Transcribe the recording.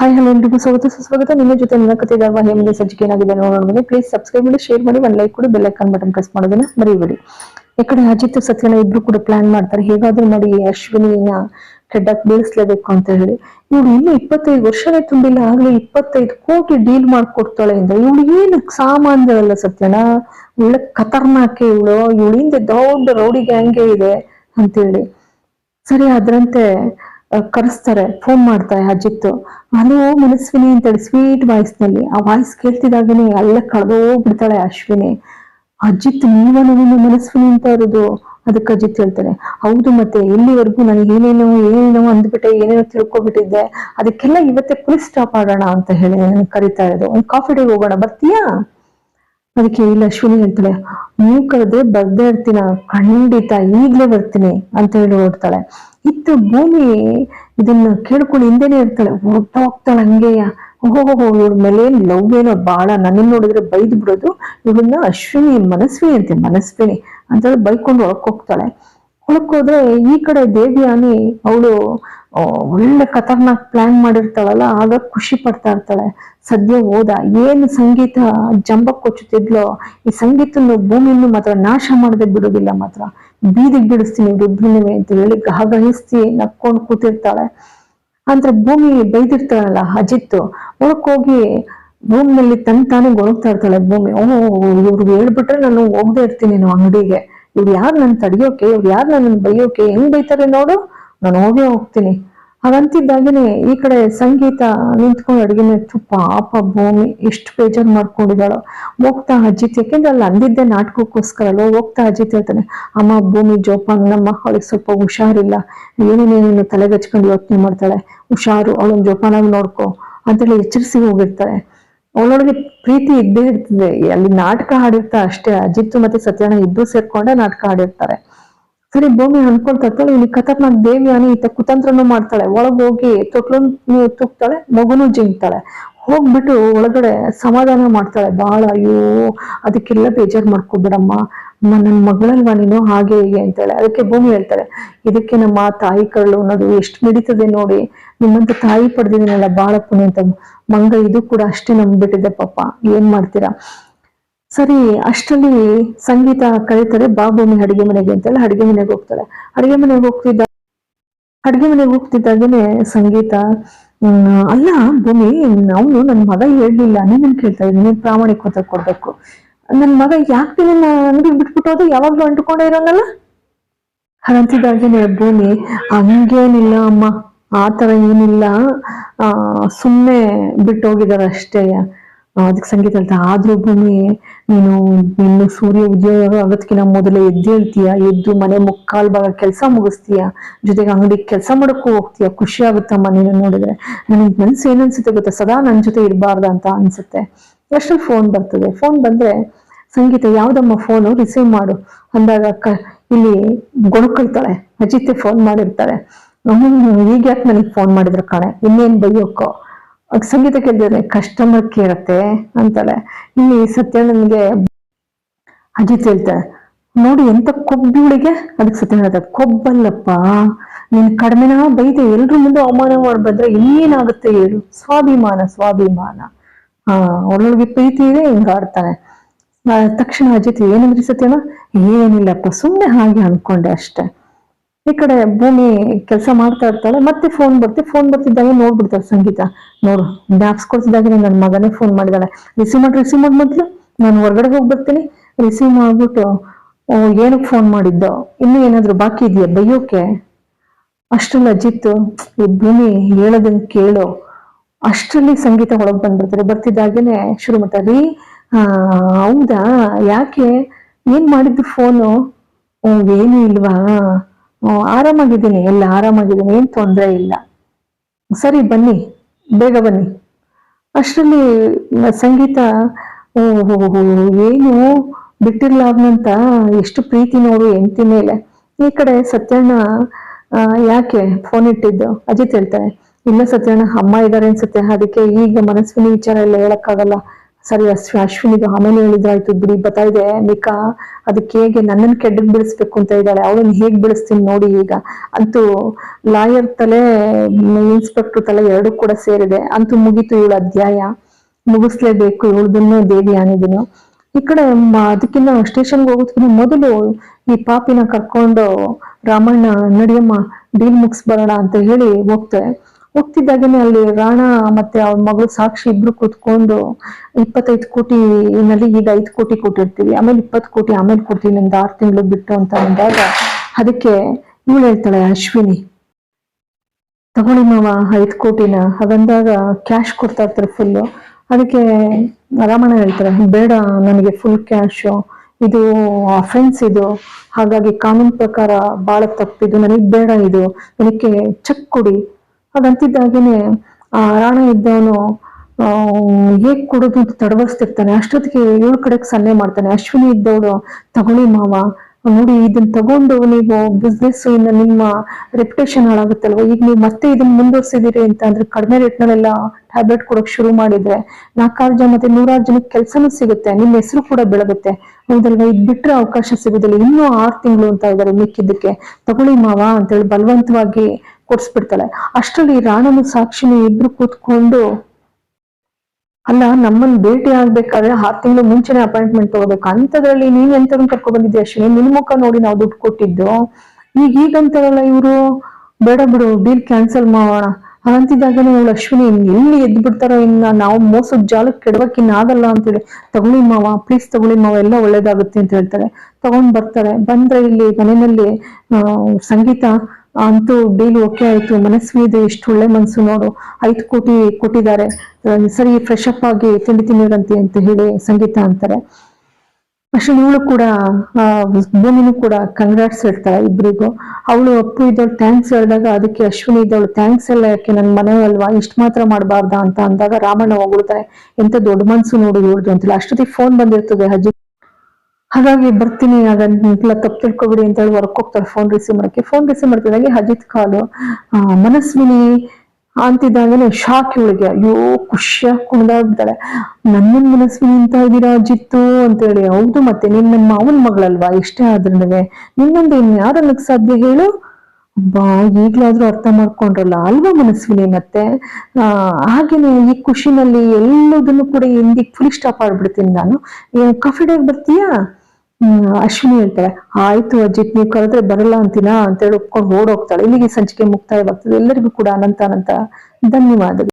Hi hello ಎಲ್ರಿಗೂ ಸ್ವಾಗತ, ಸುಸ್ವಾಗತ. ನಿಮ್ಮ ಜೊತೆ ನನ್ನ ಕತೆ ಧಾರವಾಹಿ ಹೇಮಿಗೆ ಸಜ್ಜಿಗೆ ಏನಾಗಿದೆ ನೋಡೋಣ ಪ್ಲೀಸ್ ಸಬ್ಸ್ಕ್ರೈಬ್ ಮಾಡಿ ಶೇರ್ ಮಾಡಿ ಒಂದು ಲೈಕ್ ಕೊಡಿ ಬೆಲ್ ಐಕಾನ್ ಬಟನ್ ಪ್ರೆಸ್ ಮಾಡೋದನ್ನ ಮರಿಬೇಡಿ. ಕಡೆ ಅಜಿತ್ ಸತ್ಯನ ಇಬ್ರು ಕೂಡ ಪ್ಲಾನ್ ಮಾಡ್ತಾರೆ. ಹೇಗಾದ್ರೂ ಮಾಡಿ ಅಶ್ವಿನಿನ ಕೆಡ್ಡಕ್ ಬೀಳಿಸ್ಲೇಬೇಕು ಅಂತ ಹೇಳಿ. ಇವಳು ಇನ್ನೂ ಇಪ್ಪತ್ತೈದು ವರ್ಷವೇ ತುಂಬಿಲ್ಲ, ಆಗ್ಲೇ ಇಪ್ಪತ್ತೈದು ಕೋಟಿ ಡೀಲ್ ಮಾಡ್ಕೊಡ್ತಾಳೆ ಅಂದ್ರೆ ಇವಳು ಏನು ಸಾಮಾನ್ಯವಲ್ಲ ಸತ್ಯನ? ಇವಳ ಖತರ್ನಾಕೆ ಇವಳು. ಇವಳಿಂದ ದೊಡ್ಡ ರೌಡಿ ಗ್ಯಾಂಗೇ ಇದೆ ಅಂತೇಳಿ ಸರಿ, ಅದ್ರಂತೆ ಕರೆಸ್ತಾರೆ ಫೋನ್ ಮಾಡ್ತಾರೆ ಅಜಿತ್. ಹಲೋ ಮನಸ್ವಿನಿ ಅಂತೇಳಿ ಸ್ವೀಟ್ ವಾಯ್ಸ್ನಲ್ಲಿ, ಆ ವಾಯ್ಸ್ ಕೇಳ್ತಿದಾಗನೇ ಎಲ್ಲ ಕಳೆದೋಗ್ಬಿಡ್ತಾಳೆ ಅಶ್ವಿನಿ. ಅಜಿತ್ ನೀವ ನನ್ನ ಮನಸ್ವಿನಿ ಅಂತ ಇರೋದು? ಅದಕ್ಕೆ ಅಜಿತ್ ಹೇಳ್ತಾರೆ ಹೌದು ಮತ್ತೆ, ಇಲ್ಲಿವರೆಗೂ ನನಗೆ ಏನೇನೋ ಏನೇನೋ ಅಂದ್ಬಿಟ್ಟೆ, ಏನೇನೋ ತಿಳ್ಕೊಬಿಟ್ಟಿದ್ದೆ. ಅದಕ್ಕೆಲ್ಲ ಇವತ್ತೇ ಫುಲ್ ಸ್ಟಾಪ್ ಆಡೋಣ ಅಂತ ಹೇಳಿ ನನ್ ಕರಿತಾ ಇರೋದು. ಒಂದು ಕಾಫಿ ಡೇಗೆ ಹೋಗೋಣ, ಬರ್ತೀಯಾ? ಅದಕ್ಕೆ ಇಲ್ಲ ಅಶ್ವಿನಿ ಹೇಳ್ತಾಳೆ, ನೀವು ಕರೆದ್ರೆ ಬರ್ದೇ ಇರ್ತೀನ ಖಂಡಿತ ಈಗ್ಲೇ ಬರ್ತೀನಿ ಅಂತ ಹೇಳಿ ಓಡ್ತಾಳೆ. ಇತ್ತು ಭೂಮಿ ಇದನ್ನ ಕೇಳ್ಕೊಂಡು ಹಿಂದೆನೆ ಇರ್ತಾಳೆ ಹೋಗ್ತಾಳೆ ಹಂಗೆಯ ಓಹೋ ಇವ್ರ ಮೇಲೆ ಲವ್ ಏನೋ ಬಾಳ ನನ್ನ ನೋಡಿದ್ರೆ ಬೈದು ಬಿಡೋದು. ಇವಳನ್ನ ಅಶ್ವಿನಿ ಮನಸ್ವಿನಿ ಅಂತೆ, ಮನಸ್ವಿನಿ ಅಂತ ಬೈಕೊಂಡು ಒಳಕ್ ಹೋಗ್ತಾಳೆ. ಒಳಕ್ ಹೋದ್ರೆ ಈ ಕಡೆ ದೇವಿಯಾನಿ ಅವಳು ಒಳ್ಳೆ ಖತರ್ನಾಕ್ ಪ್ಲಾನ್ ಮಾಡಿರ್ತಾಳಲ್ಲ, ಆಗ ಖುಷಿ ಪಡ್ತಾ ಇರ್ತಾಳೆ. ಸದ್ಯ ಹೋದ, ಏನು ಸಂಗೀತ ಜಂಬ ಕೊಚ್ಚುತ್ತಿದ್ಲೋ, ಈ ಸಂಗೀತನು ಭೂಮಿಯನ್ನು ಮಾತ್ರ ನಾಶ ಮಾಡದೆ ಬಿಡೋದಿಲ್ಲ ಮಾತ್ರ. ಬೀದಿಗೆ ಬಿಡಿಸ್ತೀನಿ ಇವ್ರಿಬ್ರನ್ನೇ ಅಂತ ಹೇಳಿ ಗಹಗಹಿಸ್ತಿ ನಕ್ಕೊಂಡು ಕೂತಿರ್ತಾಳೆ. ಅಂದ್ರೆ ಭೂಮಿ ಬೈದಿರ್ತಾಳಲ್ಲ ಅಜಿತ್ತು. ಒಳಕೋಗಿ ಭೂಮಿನಲ್ಲಿ ತನ್ ತಾನೇ ಇರ್ತಾಳೆ ಭೂಮಿ. ಓ ಇವ್ರು ಹೇಳ್ಬಿಟ್ರೆ ನಾನು ಹೋಗದೆ ಇರ್ತೀನಿ ನಾನು ಅಂಗಡಿಗೆ. ಇವ್ರು ಯಾರು ನನ್ನ ತಡಿಯೋಕೆ, ಇವ್ರು ಯಾರು ನನ್ನ ಬೈಯೋಕೆ, ಹೆಂಗ್ ಬೈತಾರೆ ನೋಡು? ನಾನು ಹೋಗೇ ಹೋಗ್ತೀನಿ. ಹಾಗಂತಿದ್ದಾಗೇನೆ ಈ ಕಡೆ ಸಂಗೀತ ನಿಂತ್ಕೊಂಡು ಅಡುಗೆನೇ ತುಪ್ಪ ಪಾಪ ಭೂಮಿ, ಎಷ್ಟು ಬೇಜಾರು ಮಾಡ್ಕೊಂಡಿದ್ದಾಳು. ಹೋಗ್ತಾ ಅಜಿತ್, ಯಾಕೆಂದ್ರೆ ಅಲ್ಲಿ ಅಂದಿದ್ದೆ ನಾಟಕಕ್ಕೋಸ್ಕರ ಅಲ್ವ? ಹೋಗ್ತಾ ಅಜಿತ್ ಹೇಳ್ತಾನೆ, ಅಮ್ಮ, ಭೂಮಿ ಜೋಪಾನಮ್ಮ ಅವಳಿಗೆ ಸ್ವಲ್ಪ ಹುಷಾರಿಲ್ಲ. ಏನೇನೇನೇನು ತಲೆಗಚ್ಕೊಂಡು ಯೋಚನೆ ಮಾಡ್ತಾಳೆ. ಹುಷಾರು, ಅವಳನ್ನ ಜೋಪಾನಾಗಿ ನೋಡ್ಕೊ. ಅಂತೇಳಿ ಎಚ್ಚರಿಸಿ ಹೋಗಿರ್ತಾರೆ. ಅವಳೊಳಗೆ ಪ್ರೀತಿ ಇದ್ದೇ ಇರ್ತದೆ. ಅಲ್ಲಿ ನಾಟಕ ಹಾಡಿರ್ತಾ ಅಷ್ಟೇ, ಅಜಿತ್ ಮತ್ತೆ ಸತ್ಯನ ಇಬ್ರು ಸೇರ್ಕೊಂಡೆ ನಾಟಕ ಹಾಡಿರ್ತಾರೆ. ಸರಿ ಭೂಮಿ ಅನ್ಕೊಳ್ತಾ ಇಲ್ಲಿ ಕಥಾತ್ಮಕ ಅನಿ ಈತ ಕುತಂತ್ರನೂ ಮಾಡ್ತಾಳೆ. ಒಳಗ್ ಹೋಗಿ ತೊಟ್ಲು ತುಕ್ತಾಳೆ ಮಗುನು ಜಿಂಕ್ತಾಳೆ. ಹೋಗ್ಬಿಟ್ಟು ಒಳಗಡೆ ಸಮಾಧಾನ ಮಾಡ್ತಾಳೆ. ಬಹಳ ಅಯ್ಯೋ, ಅದಕ್ಕೆಲ್ಲ ಬೇಜಾರ್ ಮಾಡ್ಕೊಬಿಡಮ್ಮ. ನನ್ನ ಮಗಳಲ್ವಾ ನೀನು? ಹಾಗೆ ಹೀಗೆ ಅಂತೇಳೆ. ಅದಕ್ಕೆ ಭೂಮಿ ಹೇಳ್ತಾಳೆ ಇದಕ್ಕೆ ನಮ್ಮ ತಾಯಿ ಕರಳು ಅನ್ನೋದು ಎಷ್ಟು ಮಿಡಿತದೆ ನೋಡಿ. ನಿಮ್ಮಂತ ತಾಯಿ ಪಡೆದಿದ್ದೀನಲ್ಲ, ಬಾಳ ಪುಣ್ಯ ಅಂತ. ಮಂಗ ಇದು ಕೂಡ ಅಷ್ಟೇ ನಂಬ್ಬಿಟ್ಟಿದೆ ಪಾಪ. ಏನ್ ಮಾಡ್ತೀರಾ? ಸರಿ, ಅಷ್ಟರಲ್ಲಿ ಸಂಗೀತ ಕರೀತಾರೆ ಬಾ ಅಡಿಗೆ ಮನೆಗೆ ಅಂತ ಹೇಳಿ ಅಡಿಗೆ ಮನೆಗೆ ಹೋಗ್ತಾಳೆ ಅಡಿಗೆ ಮನೆಗೆ ಹೋಗ್ತಿದ್ದ ಅಡಿಗೆ ಮನೆಗೆ ಹೋಗ್ತಿದ್ದಾಗೇನೆ ಸಂಗೀತ ಅಲ್ಲ, ಭೂಮಿ, ಅವನು ನನ್ನ ಮಗ ಹೇಳಲಿಲ್ಲ. ನೀನ್ ಕೇಳ್ತಾ ಇದ್ದೀನಿ ನೀನ್ ಪ್ರಾಮಾಣಿಕತೆ ಕೊಡ್ಬೇಕು. ನನ್ನ ಮಗ ಯಾಕೆ ನಿನ್ನ ಬಿಟ್ಬಿಟ್ಟು ಬಿಟ್ಬಿಟ್ಟೋದು ಯಾವಾಗ್ಲೂ ಅಂಟ್ಕೊಂಡೇ ಇರೋನಲ್ಲ? ಹಾಗಂತಿದ್ದಾಗೇನೆ ಭೂಮಿ, ಹಂಗೇನಿಲ್ಲ ಅಮ್ಮ. ಆ ತರ ಏನಿಲ್ಲ. ಸುಮ್ಮನೆ ಬಿಟ್ಟೋಗಿದ್ದಾರೆ ಬಿಟ್ಟು ಹೋಗಿದಾರೆ ಅಷ್ಟೇ ಅದಕ್ಕೆ ಸಂಗೀತ ಹೇಳ್ತಾ ಆದ್ರೂ ಭೂಮಿ, ನೀನು ಇನ್ನು ಸೂರ್ಯ ಉದ್ಯೋಗ ಆಗೋದಕ್ಕಿಂತ ಮೊದಲೇ ಎದ್ದೇಳ್ತೀಯ, ಎದ್ದು ಮನೆ ಮುಕ್ಕಾಲ್ ಭಾಗ ಕೆಲಸ ಮುಗಿಸ್ತೀಯ, ಜೊತೆಗೆ ಅಂಗಡಿ ಕೆಲಸ ಮಾಡೋಕ್ಕೂ ಹೋಗ್ತೀಯ ಖುಷಿ ಆಗುತ್ತಮ್ಮ ನೀನು ನೋಡಿದ್ರೆ. ನನಗೆ ಮನ್ಸು ಏನನ್ಸುತ್ತೆ ಗೊತ್ತಾ? ಸದಾ ನನ್ನ ಜೊತೆ ಇರಬಾರ್ದ ಅಂತ ಅನ್ಸುತ್ತೆ. ಅಷ್ಟು ಫೋನ್ ಬರ್ತದೆ? ಫೋನ್ ಬಂದ್ರೆ ಸಂಗೀತ ಯಾವ್ದಮ್ಮ ಫೋನು ರಿಸೀವ್ ಮಾಡು. ಅಂದಾಗ ಇಲ್ಲಿ ಗೊಣಕಳ್ತಾಳೆ ಅಜಿತ್ ಫೋನ್ ಮಾಡಿರ್ತಾರೆ ಈಗ ಯಾಕೆ ನನಗೆ ಫೋನ್ ಮಾಡಿದ್ರು ಕಣೆ. ಇನ್ನೇನ್ ಬೈಯೋಕೋ? ಸಂಗೀತ ಕೇಳಿದ್ರೆ ಕಸ್ಟಮರ್ ಕೇರತ್ತೆ ಅಂತಾಳೆ. ಇಲ್ಲಿ ಸತ್ಯಾನಂದ್ಗೆ ಅಜಿತ್ ಹೇಳ್ತಾರೆ ನೋಡಿ ಎಂತ ಕೊಬ್ಬಿಳಿಗೆ ಅದಕ್ಕೆ ಸತ್ಯ ಕೊಬ್ಬಲ್ಲಪ್ಪ ನೀನ್ ಕಡಿಮೆನ ಬೈದೆ? ಎಲ್ರು ಮುಂದೆ ಅವಮಾನ ಮಾಡ್ಬಂದ್ರೆ ಏನಾಗುತ್ತೆ ಹೇಳು? ಸ್ವಾಭಿಮಾನ ಸ್ವಾಭಿಮಾನ. ಹಾ ಒಳ್ಳೊಳಗೆ ಪ್ರೀತಿ ಇದೆ ಹಿಂಗ ಆಡ್ತಾನೆ ಆ, ತಕ್ಷಣ ಅಜಿತ್ ಏನಂದ್ರಿ ಸತ್ಯನ ಏನಿಲ್ಲಪ್ಪ ಸುಮ್ನೆ ಹಾಗೆ ಅನ್ಕೊಂಡೆ ಅಷ್ಟೇ. ಈ ಕಡೆ ಭೂಮಿ ಕೆಲಸ ಮಾಡ್ತಾ ಇರ್ತಾಳೆ, ಮತ್ತೆ ಫೋನ್ ಬರ್ತಿ ಫೋನ್ ಬರ್ತಿದ್ದಾಗ ನೋಡ್ಬಿಡ್ತಾರೆ ಸಂಗೀತ. ನೋಡು ಜ್ಞಾಪಿಸ್ಕೊಳ್ತಿದ್ದಾಗ ನನ್ನ ಮಗನೇ ಫೋನ್ ಮಾಡಿದಾಳೆ ರಿಸೀವ್ ಮಾಡಿ ರಿಸೀವ್ ಮಾಡಿ ಮೊದ್ಲು. ನಾನು ಹೊರಗಡೆ ಹೋಗಿ ಬರ್ತೀನಿ. ರಿಸೀವ್ ಮಾಡ್ಬಿಟ್ಟು ಏನಕ್ಕೆ ಫೋನ್ ಮಾಡಿದ್ದು? ಇನ್ನೂ ಏನಾದ್ರು ಬಾಕಿ ಇದೆಯಾ? ಬೈಯೋಕೆ? ಅಷ್ಟ್ರಲ್ಲಿ ಅಜಿತ್, ಈ ಭೂಮಿ ಹೇಳೋದನ್ನ ಕೇಳು. ಅಷ್ಟರಲ್ಲಿ ಸಂಗೀತ ಹೊರಗೆ ಬಂದ್ಬಿಡ್ತಾರೆ. ಬರ್ತಿದ್ದಾಗೇನೆ ಶುರು ಮಾಡ್ತಾರೆ. ರೀ ಹೌದಾ? ಯಾಕೆ? ಏನ್ ಮಾಡಿದ್ದು ಫೋನು ಏನೂ ಇಲ್ವಾ? ಆರಾಮಾಗಿದ್ದೀನಿ. ಎಲ್ಲ ಆರಾಮಾಗಿದ್ದೀನಿ. ಏನ್ ತೊಂದರೆ ಇಲ್ಲ. ಸರಿ, ಬನ್ನಿ. ಬೇಗ ಬನ್ನಿ. ಅಷ್ಟರಲ್ಲಿ ಸಂಗೀತ ಓಹೋ ಏನು ಬಿಟ್ಟಿರ್ಲಾರ್ದಂತ ಎಷ್ಟು ಪ್ರೀತಿ ನೋಡು, ಹೆಂಡತಿ ಮೇಲೆ. ಈ ಕಡೆ ಸತ್ಯಣ್ಣ ಯಾಕೆ ಫೋನ್ ಇಟ್ಟಿದ್ದು? ಅಜಿತ್ ಹೇಳ್ತಾರೆ ಇಲ್ಲ ಸತ್ಯಣ್ಣ, ಅಮ್ಮ ಇದ್ದಾರೆ ಅನ್ಸುತ್ತೆ. ಅದಕ್ಕೆ ಈಗ ಮನಸ್ಸಿನ ವಿಚಾರ ಎಲ್ಲ ಹೇಳಕ್ಕಾಗಲ್ಲ. ಸರಿ ಅಶ್ವಿ ಅಶ್ವಿನಿಗೆ ಆಮೇಲೆ ಹೇಳಿದ್ರಾಯ್ತು ಬಿಡಿ, ಬರ್ತಾ ಇದೆ ಮಿಕಾ ಅದಕ್ಕೆ ಹೇಗೆ ನನ್ನನ್ನು ಕೆಡ್ಡಕ್ ಬಿಡಿಸ್ಬೇಕು ಅಂತ ಇದ್ದಾಳೆ, ಅವಳನ್ನ ಹೇಗ್ ಬಿಡಿಸ್ತೀನಿ ನೋಡಿ ಈಗ. ಅಂತೂ ಲಾಯರ್ ತಲೆ, ಇನ್ಸ್ಪೆಕ್ಟರ್ ತಲೆ ಎರಡೂ ಕೂಡ ಸೇರಿದೆ. ಅಂತೂ ಮುಗೀತು ಇವಳ ಅಧ್ಯಾಯ. ಮುಗಿಸ್ಲೇಬೇಕು, ಇವಳದನ್ನು ದೇವಿ ಆನಿದನು ಈ ಕಡೆ ಅದಕ್ಕಿಂತ ಸ್ಟೇಷನ್ಗೆ ಹೋಗೋದಕ್ಕಿಂತ ಮೊದಲು ಈ ಪಾಪಿನ ಕರ್ಕೊಂಡು ರಾಮಣ್ಣ, ನಡಿಯಮ್ಮ, ಡೀಲ್ ಮುಗಿಸ್ಬರೋಣ ಅಂತ ಹೇಳಿ ಹೋಗ್ತಾರೆ. ಹೋಗ್ತಿದ್ದಾಗೇನೆ ಅಲ್ಲಿ ರಾಣ ಮತ್ತೆ ಅವ್ರ ಮಗಳು ಸಾಕ್ಷಿ ಇಬ್ರು ಕೂತ್ಕೊಂಡು ಇಪ್ಪತ್ತೈದು ಕೋಟಿನಲ್ಲಿ ಈಗ ಐದು ಕೋಟಿ ಕೊಟ್ಟಿರ್ತೀವಿ. ಆಮೇಲೆ ಇಪ್ಪತ್ತು ಕೋಟಿ ಆಮೇಲೆ ಕೊಡ್ತೀವಿ ನಿಮ್ದು ಆರು ತಿಂಗಳು ಬಿಟ್ಟು ಅಂತ ಅಂದಾಗ ಅದಕ್ಕೆ ಇವಳು ಹೇಳ್ತಾಳೆ, ಅಶ್ವಿನಿ, ತಗೊಳ್ಳಿ ಮಾವ ಐದು ಕೋಟಿನ. ಹಾಗಂದಾಗ ಕ್ಯಾಶ್ ಕೊಡ್ತಾ ಇರ್ತಾರೆ ಫುಲ್ಲು ಅದಕ್ಕೆ ರಾಮಣ್ಣ ಹೇಳ್ತಾರೆ, ಬೇಡ, ನನಗೆ ಫುಲ್ ಕ್ಯಾಶು ಇದು ಅಫೆನ್ಸ್ ಇದು. ಹಾಗಾಗಿ ಕಾನೂನು ಪ್ರಕಾರ ಬಹಳ ತಪ್ಪಿದು ನನಗೆ ಬೇಡ ಇದು. ನನಗೆ ಚೆಕ್ ಕೊಡಿ. ಹಾಗಂತಿದ್ದಾಗೇನೆ ಆ ರಾಣ ಇದ್ದವನು ಹೇಗ್ ಕೊಡೋದು ಅಂತ ತಡವರಿಸ್ತಿರ್ತಾನೆ. ಅಷ್ಟೊತ್ತಿಗೆ ಏಳು ಕಡೆಗೆ ಸನ್ನೆ ಮಾಡ್ತಾನೆ. ಅಶ್ವಿನಿ ಇದ್ದವಳು, ತಗೊಳ್ಳಿ ಮಾವ, ನೋಡಿ ಇದನ್ನ ತಗೊಂಡು ನೀವು ಬಿಸ್ನೆಸ್ ಇಂದ ನಿಮ್ಮ ರೆಪ್ಯುಟೇಷನ್ ಹಾಳಾಗುತ್ತಲ್ವ? ಈಗ ನೀವು ಮತ್ತೆ ಇದನ್ನ ಮುಂದುವರ್ಸಿದಿರಿ ಅಂತ ಅಂದ್ರೆ ಕಡಿಮೆ ರೇಟ್ನಲ್ಲೆಲ್ಲ ಟ್ಯಾಬ್ಲೆಟ್ ಕೊಡೋಕೆ ಶುರು ಮಾಡಿದ್ರೆ ನಾಲ್ಕಾರು ಜನ ಮತ್ತೆ ನೂರಾರು ಜನಕ್ಕೆ ಕೆಲಸನೂ ಸಿಗುತ್ತೆ. ನಿಮ್ಮ ಹೆಸರು ಕೂಡ ಬೆಳಗುತ್ತೆ. ಹೌದಲ್ವಾ? ಇದು ಬಿಟ್ರೆ ಅವಕಾಶ ಸಿಗೋದಿಲ್ಲ. ಇನ್ನೂ ಆರು ತಿಂಗಳು ಅಂತ ಇದ್ದಾರೆ ಮಿಕ್ಕಿದ್ದಕ್ಕೆ. ತಗೊಳ್ಳಿ ಮಾವ ಅಂತೇಳಿ ಬಲವಂತವಾಗಿ ಕೊಡ್ಸ್ಬಿಡ್ತಾಳೆ. ಅಷ್ಟರಲ್ಲಿ ರಾಣನು ಸಾಕ್ಷಿನಿ ಇಬ್ರು ಕೂತ್ಕೊಂಡು, ಅಲ್ಲ, ನಮ್ಮನ್ ಭೇಟಿ ಆಗ್ಬೇಕಾದ್ರೆ ಆರ್ ತಿಂಗಳು ಮುಂಚೆನೆ ಅಪಾಯಿಂಟ್ಮೆಂಟ್ ತಗೋಬೇಕು. ಅಂತದ್ರಲ್ಲಿ ನೀನ್ ಎಂತದನ್ನ ಕರ್ಕೊ ಬಂದಿದ್ದೆ ಅಶ್ವಿನಿ ನಿನ್ ಮುಖ ನೋಡಿ ನಾವು ದುಡ್ಡು ಕೊಟ್ಟಿದ್ದು. ಈಗ ಈಗಂತಾರಲ್ಲ ಇವರು? ಬೇಡ ಬಿಡು ಡೀಲ್ ಕ್ಯಾನ್ಸಲ್ ಮಾಡೋಣ. ಅಂತಿದ್ದಾಗನೇ ಇವಳು ಅಶ್ವಿನಿ, ಎಲ್ಲಿ ಎದ್ದು ಬಿಡ್ತಾರೋ ಇನ್ನ? ನಾವು ಮೋಸದ ಜಾಲಕ್ಕೆ ಕೆಡವಕ್ಕೆ ಇನ್ನ ಆಗಲ್ಲ ಅಂತೇಳಿ ತಗೊಳ್ಳಿ ಮಾವ ಪ್ಲೀಸ್ ತಗೊಳ್ಳಿ ಮಾವ, ಎಲ್ಲ ಒಳ್ಳೇದಾಗುತ್ತೆ ಅಂತ ಹೇಳ್ತಾರೆ. ತಗೊಂಡ್ ಬರ್ತಾರೆ. ಬಂದ್ರೆ ಇಲ್ಲಿ ಮನೆಯಲ್ಲಿ ಸಂಗೀತ ಅಂತೂ ಡೀಲ್ ಓಕೆ ಆಯ್ತು. ಮನಸ್ವಿ ಇದೆ ಎಷ್ಟು ಒಳ್ಳೆ ಮನಸ್ಸು ನೋಡು. ಐದು ಕೋಟಿ ಕೊಟ್ಟಿದ್ದಾರೆ. ಸರಿ ಫ್ರೆಶ್ ಅಪ್ ಆಗಿ ತಿಂಡಿ ತಿನ್ನಿರಂತೆ ಅಂತ ಹೇಳಿ ಸಂಗೀತ ಅಂತಾರೆ. ಅಷ್ಟು ಇವಳು ಕೂಡ ಭೂಮಿನೂ ಕೂಡ ಕಂಗ್ರಾಟ್ಸ್ ಹೇಳ್ತಾಳೆ ಇಬ್ಬರಿಗೂ ಅವಳು ಅಪ್ಪು ಇದ್ದವಳು ಥ್ಯಾಂಕ್ಸ್ ಹೇಳಿದಾಗ ಅದಕ್ಕೆ ಅಶ್ವಿನಿ ಇದ್ದವಳು ಥ್ಯಾಂಕ್ಸ್ ಎಲ್ಲ ಯಾಕೆ ನನ್ನ ಮನೆ ಅಲ್ವಾ? ಇಷ್ಟು ಮಾತ್ರ ಮಾಡಬಾರ್ದಾ ಅಂತ ಅಂದಾಗ ರಾಮಣ್ಣ ಹೊಗಳ್ತಾರೆ ಎಂತ ದೊಡ್ಡ ಮನ್ಸು ನೋಡಿ ಇವಳ್ದು ಅಂತಿಲ್ಲ ಅಷ್ಟೊತ್ತಿಗೆ ಫೋನ್ ಬಂದಿರ್ತದೆ ಅಜ್ಜಿ ಹಾಗಾಗಿ ಬರ್ತೀನಿ ಅದನ್ನೆಲ್ಲ ತಪ್ಪು ತಿಳ್ಕೊಬಿಡಿ ಅಂತ ಹೇಳಿ ಹೊರಗೆ ಹೋಗ್ತಾರೆ ಫೋನ್ ರಿಸೀವ್ ಮಾಡಕ್ಕೆ. ಫೋನ್ ರಿಸೀವ್ ಮಾಡ್ತಿದ್ದಾಗೆ ಅಜಿತ್ ಕಾಲು ಮನಸ್ವಿನಿ ಅಂತಿದ್ದಾಗಲೇ ಶಾಕ್ ಇವಳಿಗೆ. ಅಯ್ಯೋ ಖುಷಿಯಾಗಿ ಕುಣಿದಾಡ್ಬಿಡ್ತಾಳೆ ನನ್ನ ಮನಸ್ವಿನಿ ಅಂತ ಇದ್ದೀರಾ ಅಜಿತ್ತು? ಅಂತೇಳಿ ಹೌದು ಮತ್ತೆ ನನ್ನ ಮಾವನ ಮಗಳಲ್ವಾ? ಇಷ್ಟೇ ಆದ್ರೂ ನಿನ್ನೊಂದು ಇನ್ಯಾರನ್ನಕ್ ಸಾಧ್ಯ ಹೇಳು? ಬಾ ಈಗ್ಲಾದ್ರೂ ಅರ್ಥ ಮಾಡ್ಕೊಂಡ್ರಲ್ಲ ಅಲ್ವಾ ಮನಸ್ವಿನಿ ಮತ್ತೆ? ಆ, ಹಾಗೇನೆ ಈ ಖುಷಿನಲ್ಲಿ ಎಲ್ಲದನ್ನು ಕೂಡ ಎಂದಿಗೆ ಫುಲ್ ಸ್ಟಾಪ್ ಆಗ್ಬಿಡ್ತೀನಿ ನಾನು. ಕಾಫಿ ಡೇಗೆ ಬರ್ತೀಯಾ? ಅಶ್ವಿನಿ ಹೇಳ್ತಾಳೆ ಆಯ್ತು ಅಜಿತ್ ನೀವು ಕರೆದ್ರೆ ಬರಲ್ಲ ಅಂತೀನಾ? ಅಂತೇಳಿ ಒಪ್ಕೊಂಡು ಓಡೋಗ್ತಾಳೆ. ಇಲ್ಲಿಗೆ ಸಂಚಿಕೆ ಮುಕ್ತಾಯವಾಗ್ತದೆ. ಎಲ್ಲರಿಗೂ ಕೂಡ ಅನಂತ ಅನಂತ ಧನ್ಯವಾದಗಳು.